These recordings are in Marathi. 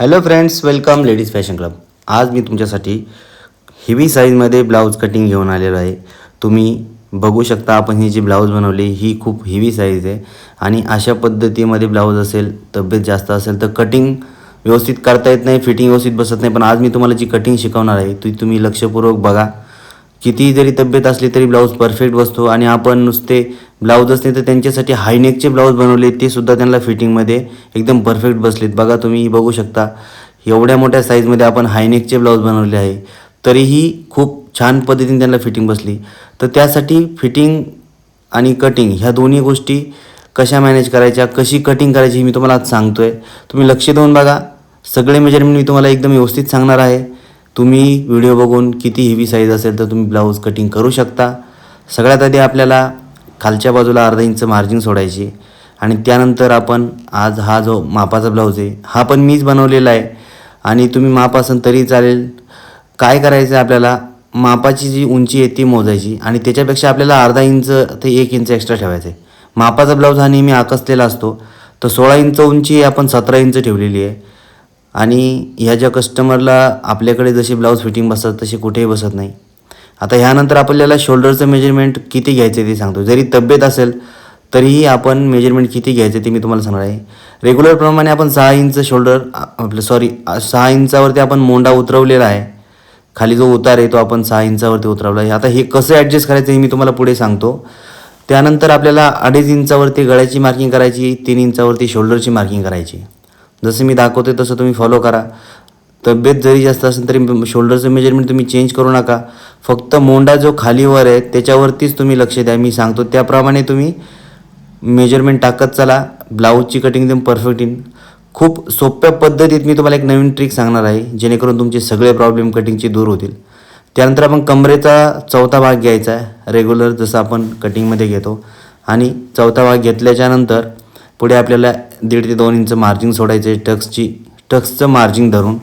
Hello friends welcome ladies fashion club आज मी तुमच्यासाठी हेवी साईजमध्ये ब्लाऊज कटिंग घेऊन आलेलो आहे. तुम्ही बघू शकता आपण ही जी ब्लाऊज बनवली ही खूप हेवी साईज आहे. आणि अशा पद्धतीमध्ये ब्लाऊज असेल तब्येत जास्त असेल तर कटिंग व्यवस्थित करता येत नाही फिटिंग व्यवस्थित बसत नाही. पण आज मी तुम्हाला जी कटिंग शिकवणार आहे ती तुम्ही लक्षपूर्वक बघा. किती जरी तब्येत असली तरी ब्लाऊज परफेक्ट बसतो. आणि आपण नुसते ब्लाऊजच नाही तर त्यांच्यासाठी हायनेकचे ब्लाऊज बनवले ते सुद्धा त्यांना फिटिंगमध्ये एकदम परफेक्ट बसलेत. बघा तुम्ही बघू शकता. एवढ्या मोठ्या साईजमध्ये आपण हायनेकचे ब्लाऊज बनवले आहे. तरीही खूप छान पद्धतीने त्यांना फिटिंग बसली. तर त्यासाठी फिटिंग आणि कटिंग ह्या दोन्ही गोष्टी कशा मॅनेज करायच्या कशी कटिंग करायची मी तुम्हाला आज सांगतो आहे तुम्ही लक्ष देऊन बघा. सगळे मेजरमेंट मी तुम्हाला एकदम व्यवस्थित सांगणार आहे. तुम्ही व्हिडिओ बघून किती हेवी साईज असेल तर तुम्ही ब्लाऊज कटिंग करू शकता. सगळ्यात आधी आपल्याला खालच्या बाजूला अर्धा इंच मार्जिन सोडायची. आणि त्यानंतर आपण आज हा जो मापाचा ब्लाऊज आहे हा पण मीच बनवलेला आहे. आणि तुम्ही माप असेल तरी चालेल. काय करायचं आहे आपल्याला? मापाची जी उंची आहे ती मोजायची. आणि त्याच्यापेक्षा आपल्याला अर्धा इंच ते एक इंच एक्स्ट्रा ठेवायचं आहे मापाचा ब्लाऊज हा नेहमी आकसलेला असतो. तर सोळा इंच उंची आपण सतरा इंच ठेवलेली आहे. आणि ह्या ज्या कस्टमरला आपल्याकडे जशी ब्लाऊज फिटिंग बसतात तशी कुठेही बसत नाही. आता ह्यानंतर आपल्याला शोल्डरचं मेजरमेंट किती घ्यायचं ते सांगतो. जरी तब्येत असेल तरीही आपण मेजरमेंट किती घ्यायचं ते मी तुम्हाला सांगणार आहे. रेग्युलरप्रमाणे आपण सहा इंच शोल्डर आपलं सॉरी सहा इंचावरती आपण मोंडा उतरवलेला आहे. खाली जो उतार आहे तो आपण सहा इंचावरती उतरवला आहे. आता हे कसं ॲडजस्ट करायचं हे मी तुम्हाला पुढे सांगतो. त्यानंतर आपल्याला अडीच इंचावरती गळ्याची मार्किंग करायची तीन इंचावरती शोल्डरची मार्किंग करायची. जसं मी दाखवते तसं तुम्ही फॉलो करा. तब्येत जरी जास्त असेल तरी शोल्डरचं मेजरमेंट तुम्ही चेंज करू नका. फक्त मोंडा जो खालीवर आहे त्याच्यावरतीच तुम्ही लक्ष द्या. मी सांगतो त्याप्रमाणे तुम्ही मेजरमेंट टाकत चला. ब्लाऊजची कटिंग एकदम परफेक्ट येईन खूप सोप्या पद्धतीत मी तुम्हाला एक नवीन ट्रिक सांगणार आहे जेणेकरून तुमचे सगळे प्रॉब्लेम कटिंगचे दूर होतील. त्यानंतर आपण कमरेचा चौथा भाग घ्यायचा आहे. रेग्युलर जसं आपण कटिंगमध्ये घेतो. आणि चौथा भाग घेतल्याच्यानंतर पुढे आपल्याला दीड ते दोन इंच मार्जिन सोडायचं आहे. टक्सची टक्सचं मार्जिन धरून.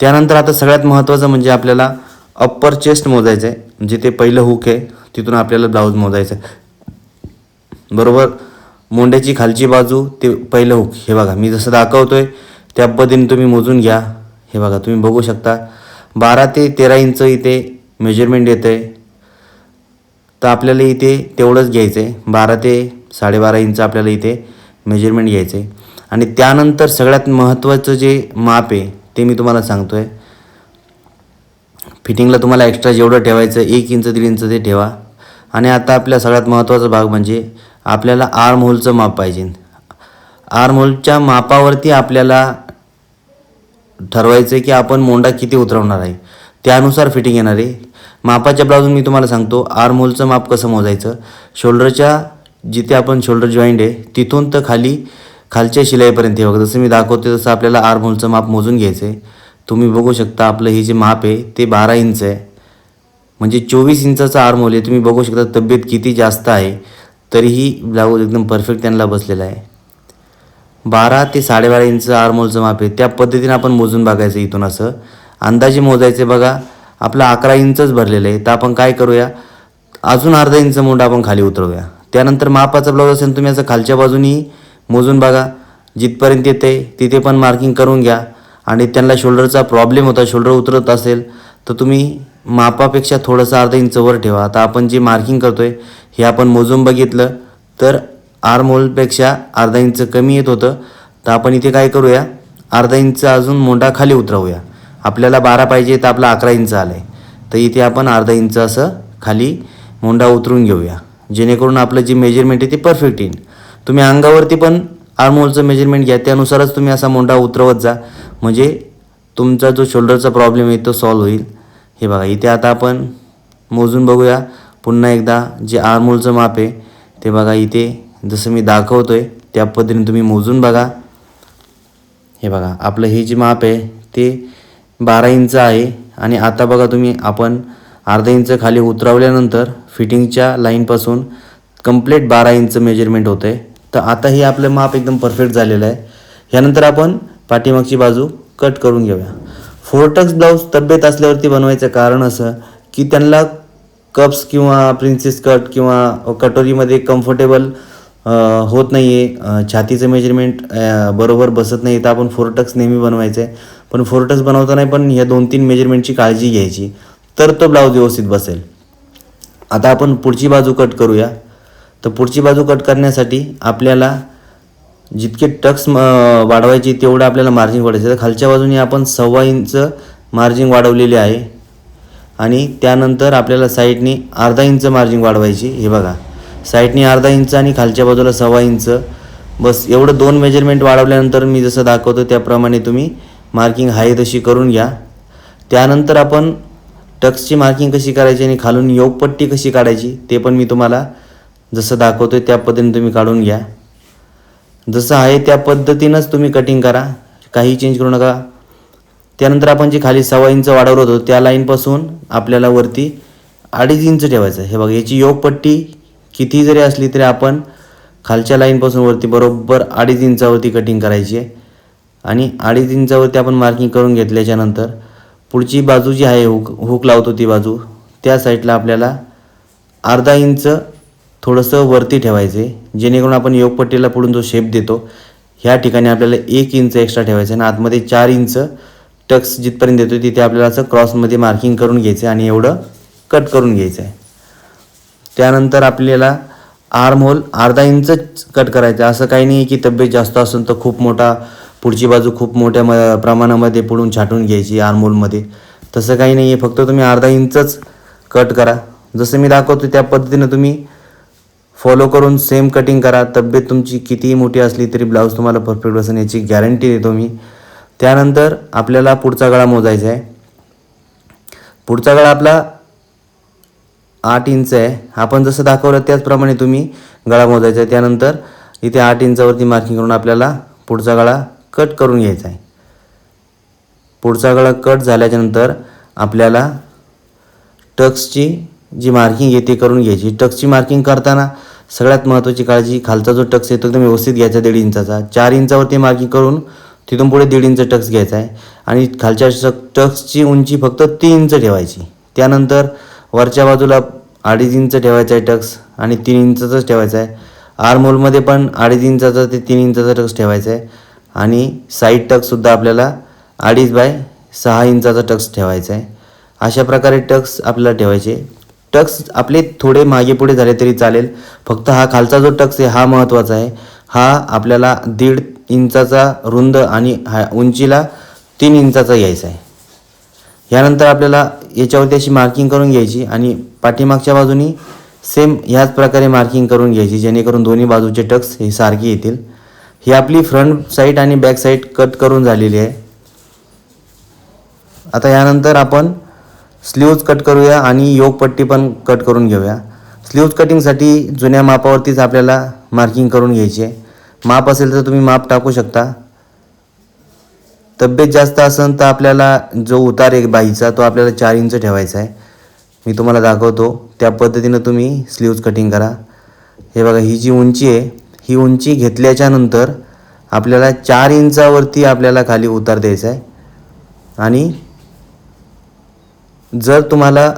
त्यानंतर आता सगळ्यात महत्त्वाचं म्हणजे आपल्याला अप्पर चेस्ट मोजायचं आहे म्हणजे ते पहिलं हुक आहे तिथून आपल्याला ब्लाऊज मोजायचं आहे बरोबर? मोंड्याची खालची बाजू ते पहिलं हुक हे बघा मी जसं दाखवतो आहे त्या पद्धतीने तुम्ही मोजून घ्या. हे बघा तुम्ही बघू शकता. बारा ते तेरा इंच इथे मेजरमेंट येतं आहे तर आपल्याला इथे तेवढंच घ्यायचं आहे बारा ते साडेबारा इंच आपल्याला इथे मेजरमेंट घ्यायचं आहे आणि त्यानंतर सगळ्यात महत्त्वाचं जे माप आहे ते मी तुम्हाला सांगतो आहे फिटिंगला तुम्हाला एक्स्ट्रा जेवढं ठेवायचं एक इंच दीड इंच ते ठेवा. आणि आता आपल्या सगळ्यात महत्त्वाचा भाग म्हणजे आपल्याला आर्म होलचं माप पाहिजे. आर्म होलच्या मापावरती आपल्याला ठरवायचं आहे की आपण मोंडा किती उतरवणार आहे. त्यानुसार फिटिंग येणार आहे. मापाच्या ब्लाऊजून मी तुम्हाला सांगतो आर्म होलचं माप कसं मोजायचं? शोल्डरच्या जिथे आपण शोल्डर जॉईंट आहे तिथून तर खाली खालच्या शिलाईपर्यंत हे बघा. जसं मी दाखवते तसं आपल्याला आर्म होलचं माप मोजून घ्यायचं आहे तुम्ही बघू शकता आपलं हे जे माप आहे ते बारा इंच आहे. म्हणजे चोवीस इंचाचा आर्म होल आहे. तुम्ही बघू शकता तब्येत किती जास्त आहे. तरीही ब्लाऊज एकदम परफेक्ट त्यांना बसलेला आहे. बारा ते साडेबारा इंच आर्मोलचं माप आहे. त्या पद्धतीनं आपण मोजून बघायचं इथून असं. अंदाजे मोजायचे बघा. आपलं अकरा इंचच भरलेलं आहे. तर आपण काय करूया? अजून अर्धा इंच मुंडा आपण खाली उतरवूया. त्यानंतर मापाचा ब्लाऊज असेल तुम्ही असं खालच्या बाजूनी मोजून बघा. जिथपर्यंत येते तिथे पण मार्किंग करून घ्या. आणि त्यांना शोल्डरचा प्रॉब्लेम होता शोल्डर उतरत असेल तर तुम्ही मापापेक्षा थोडंसं अर्धा इंच वर ठेवा. आता आपण जे मार्किंग करतो आहे हे आपण मोजून बघितलं तर आर्म होलपेक्षा अर्धा इंच कमी येत होतं. तर आपण इथे काय करूया? अर्धा इंच अजून मोंडा खाली उतरवूया. आपल्याला बारा पाहिजे तर आपला अकरा इंच आला आहे तर इथे आपण अर्धा इंच असं खाली मोंडा उतरून घेऊया. जेणेकरून आपलं जे मेजरमेंट आहे ते परफेक्ट येईल. तुम्ही अंगावरती पण आर्मोलचं मेजरमेंट घ्या. त्यानुसारच तुम्ही असा मोंडा उतरवत जा. म्हणजे तुमचा जो शोल्डरचा प्रॉब्लेम आहे तो सॉल्व होईल. हे बघा इथे आता आपण मोजून बघूया. पुन्हा एकदा जे आर्मोलचं माप आहे ते बघा इथे जसं मी दाखवतो आहे त्या पद्धतीने तुम्ही मोजून बघा. हे बघा आपलं हे जे माप आहे ते बारा इंच आहे. आणि आता बघा तुम्ही आपण अर्धा इंच खाली उतरवल्यानंतर फिटिंगच्या लाईनपासून कंप्लीट बारा इंच मेजरमेंट होतं आहे तर आता हे आपलं माप एकदम परफेक्ट झालेलं आहे. ह्यानंतर आपण पाठीमागची बाजू कट करून घेऊया. फोरटक्स ब्लाऊज तब्येत असल्यावरती बनवायचं कारण असं की त्यांना कप्स किंवा प्रिन्सेस कट किंवा कटोरीमध्ये कम्फर्टेबल होत नाही आहे छातीचं मेजरमेंट बरोबर बसत नाही. तर आपण फोरटक्स नेहमी बनवायचं आहे पण फोरटक्स बनवताना पण ह्या दोन तीन मेजरमेंटची काळजी घ्यायची. तर तो ब्लाऊज व्यवस्थित बसेल. आता आपण पुढची बाजू कट करूया. तर पुढची बाजू कट करण्यासाठी आपल्याला जितके टक्स वाढवायचे तेवढं आपल्याला मार्जिन वाढवायचं. तर खालच्या बाजूने आपण सव्वा इंच मार्जिन वाढवलेले आहे. आणि त्यानंतर आपल्याला साईडनी अर्धा इंच मार्जिन वाढवायची. हे बघा. साईडनी अर्धा इंच आणि खालच्या बाजूला सव्वा इंच बस एवढं दोन मेजरमेंट वाढवल्यानंतर मी जसं दाखवतो त्याप्रमाणे तुम्ही मार्किंग आहे तशी करून घ्या. त्यानंतर आपण टक्सची मार्किंग कशी करायची आणि खालून योगपट्टी कशी काढायची ते पण मी तुम्हाला जसं दाखवतो त्या पद्धतीने तुम्ही काढून घ्या. जसं आहे त्या पद्धतीनंच तुम्ही कटिंग करा. काही चेंज करू नका. त्यानंतर आपण जे खाली सव्वा इंच वाढवलं होतं त्या लाईनपासून आपल्याला वरती अडीच इंच ठेवायचं हे बघा याची योगपट्टी किती जरी असली तरी आपण खालच्या लाईनपासून वरती बरोबर अडीच इंचावरती कटिंग करायची आहे. आणि अडीच इंचावरती आपण मार्किंग करून घेतल्याच्यानंतर पुढची बाजू जी आहे हुक हुक लावतो ती बाजू त्या साईडला आपल्याला अर्धा इंच थोडंसं वरती ठेवायचे जेणेकरून आपण योगपट्टीला पुढून जो शेप देतो ह्या ठिकाणी आपल्याला एक इंच एक्स्ट्रा ठेवायचं आणि आतमध्ये चार इंच टक्स जिथपर्यंत देतो तिथे आपल्याला असं क्रॉसमध्ये मार्किंग करून घ्यायचं आहे आणि एवढं कट करून घ्यायचं आहे. त्यानंतर आपल्याला आर्म होल अर्धा इंचच कट करायचं आहे. असं काही नाही की तब्येत जास्त असेल तर खूप मोठा पुढची बाजू खूप मोठ्या म प्रमाणामध्ये पुढून छाटून घ्यायची आर्म होलमध्ये तसं काही नाही आहे फक्त तुम्ही अर्धा इंचच कट करा. जसं मी दाखवतो त्या पद्धतीनं तुम्ही फॉलो करून सेम कटिंग करा. तब्येत तुमची कितीही मोठी असली तरी ब्लाऊज तुम्हाला परफेक्ट बसेल याची गॅरंटी देतो मी. त्यानंतर आपल्याला पुढचा गळा मोजायचा आहे. पुढचा गळा आपला आठ इंच आहे. आपण जसं दाखवलं त्याचप्रमाणे तुम्ही गळा मोजायचा आहे. त्यानंतर इथे आठ इंचावरती मार्किंग करून आपल्याला पुढचा गळा कट करून घ्यायचा आहे. पुढचा गळा कट झाल्याच्यानंतर आपल्याला टक्सची जी मार्किंग येते करून घ्यायची. टक्सची मार्किंग करताना सगळ्यात महत्त्वाची काळजी खालचा जो टक्स येतो एकदम व्यवस्थित घ्यायचा दीड इंचाचा. चार इंचावरती मार्किंग करून तिथून पुढे दीड इंच टक्स घ्यायचा आहे. आणि खालच्या टक्सची उंची फक्त तीन इंच ठेवायची. त्यानंतर वरच्या बाजूला अडीच इंच ठेवायचा आहे टक्स आणि तीन इंचाचाच ठेवायचा आहे. आरमोलमध्ये पण अडीच इंचाचा ते तीन इंचाचा टक्स ठेवायचा आहे. आणि साईड टक्ससुद्धा आपल्याला अडीच बाय सहा इंचाचा टक्स ठेवायचा आहे. अशा प्रकारे टक्स आपल्याला ठेवायचे. टक्स आपले थोडे मागे पुढे झाले तरी चालेल. फक्त हा खालचा जो टक्स आहे हा महत्त्वाचा आहे. हा आपल्याला दीड इंचाचा रुंद आणि हा उंचीला तीन इंचाचा घ्यायचा आहे. यानंतर आपल्याला याच्यावरती अशी मार्किंग करून घ्यायची आणि पाठीमागच्या बाजूनी सेम ह्याच प्रकारे मार्किंग करून घ्यायची जेणेकरून दोन्ही बाजूचे टक्स हे सारखे येतील. ही आपली front side and back side cut करून झालेली आहे. आता यानंतर आपण स्लीव्ज कट करूया आणि योगपट्टी पण कट करून घेऊया. स्लीव्ज कटिंगसाठी जुन्या मापावरतीच आपल्याला मार्किंग करून घ्यायची आहे. माप असेल तर तुम्ही माप टाकू शकता. तब्येत जास्त असेल तर आपल्याला जो उतार एक बाईचा तो आपल्याला चार इंच ठेवायचा आहे. मी तुम्हाला दाखवतो. त्या पद्धतीनं तुम्ही स्लीव्ज कटिंग करा. हे बघा ही जी उंची आहे ही उंची घेतल्याच्या नंतर आपल्याला चार इंचावरती आपल्याला खाली उतार द्यायचा आहे. आणि जर तुम्हाला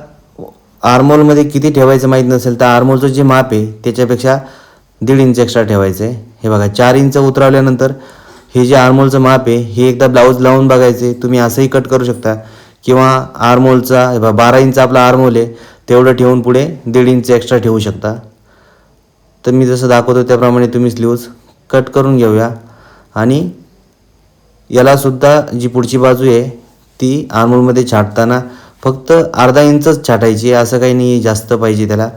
आर्मोलमध्ये किती ठेवायचं माहीत नसेल तर आर्मोलचं जे माप आहे त्याच्यापेक्षा दीड इंच एक्स्ट्रा ठेवायचं आहे. हे बघा चार इंच उतरवल्यानंतर हे जे आर्मोलचं माप आहे हे एकदा ब्लाऊज लावून बघायचे. तुम्ही असंही कट करू शकता. किंवा आर्मोलचा हे बारा इंच आपला आर्मोल आहे तेवढं ठेवून पुढे दीड इंच एक्स्ट्रा ठेवू शकता. तर मी जसं दाखवतो त्याप्रमाणे तुम्ही स्लीव्ज कट करून घेऊया. आणि यालासुद्धा जी पुढची बाजू आहे ती आर्मोलमध्ये छाटताना फक्त अर्धा इंचच छाटायची असं काही नाही जास्त पाहिजे त्याला.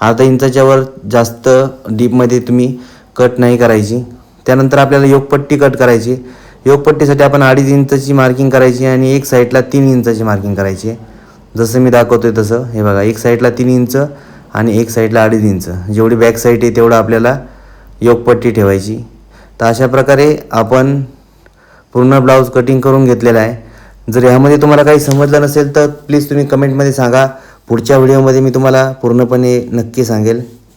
अर्धा इंचाच्या वर जास्त डीपमध्ये तुम्ही कट नाही करायची. त्यानंतर आपल्याला योगपट्टी कट करायची. योगपट्टीसाठी आपण अडीच इंचची मार्किंग करायची आणि एक साईडला तीन इंचाची मार्किंग करायची. जसं मी दाखवतोय तसं. हे बघा एक साईडला तीन इंच आणि एक साईडला अडीच इंच. जेवढी बॅक साईड आहे तेवढं आपल्याला योगपट्टी ठेवायची. तर अशा प्रकारे आपण पूर्ण ब्लाऊज कटिंग करून घेतलेला आहे. जर यामध्ये तुम्हाला काही समजलं नसेल तर प्लीज तुम्ही कमेंटमध्ये सांगा. पुढच्या व्हिडिओमध्ये मी तुम्हाला पूर्णपणे नक्की सांगेल.